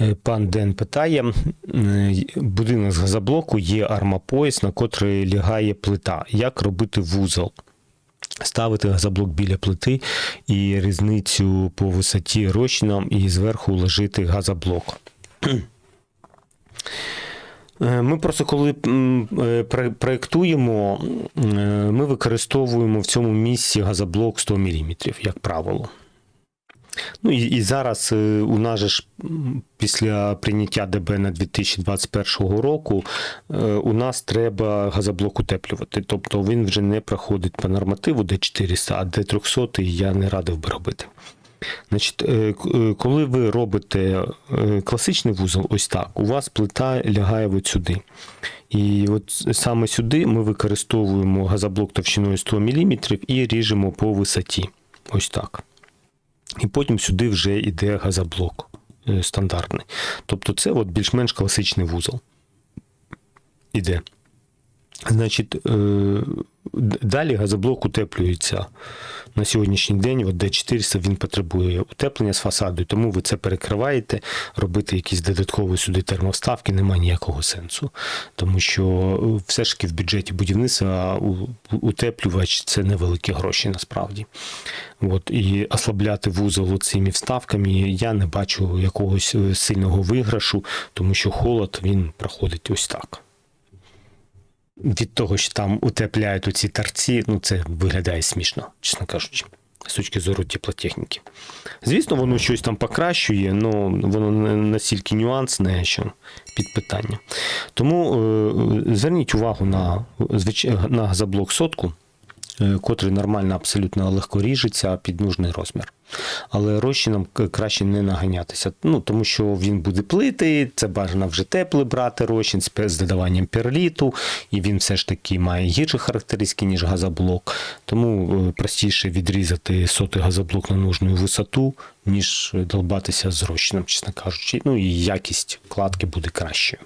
Е, Пан Ден питає: е, будинок з газоблоку є армопояс, на котрий лягає плита. Як робити вузол? Ставити газоблок біля плити і різницю по висоті розчином і зверху ложити газоблок. Е, Ми просто коли проєктуємо, ми використовуємо в цьому місці газоблок 100 мм, як правило. Ну і, і зараз е, у нас же ж після прийняття ДБ на 2021 року е, у нас треба газоблок утеплювати. Тобто він вже не проходить по нормативу Д400, а Д300 я не радив би робити. Значить, е, коли ви робите класичний вузол, ось так, у вас плита лягає от сюди. І от саме сюди ми використовуємо газоблок товщиною 100 мм і ріжемо по висоті. Ось так. І потім сюди вже йде газоблок е, стандартний. Тобто це от більш-менш класичний вузол. Іде. Значить, е, далі газоблок утеплюється на сьогоднішній день. От D400 він потребує утеплення з фасаду, тому ви це перекриваєте, робити якісь додаткові сюди термоставки немає ніякого сенсу. Тому що е, все ж таки в бюджеті будівництва утеплювач це невеликі гроші насправді. От, і ослабляти вузол цими вставками я не бачу якогось е, сильного виграшу, тому що холод він проходить ось так. Від того, що там утепляють ці тарці, ну це виглядає смішно, чесно кажучи, з точки зору теплотехніки. Звісно, воно щось там покращує, але воно не настільки нюансне, що під питання. Тому е, зверніть увагу на, на газоблок сотку, е, котрий нормально абсолютно легко ріжеться під нужний розмір. Але розчином краще не наганятися. Ну, тому що він буде плити, це бажано вже теплий брати розчин з додаванням перліту, і він все ж таки має гірші характеристики, ніж газоблок. Тому е, простіше відрізати сотий газоблок на нужну висоту, ніж долбатися з розчином, чесно кажучи. Ну і якість кладки буде кращою.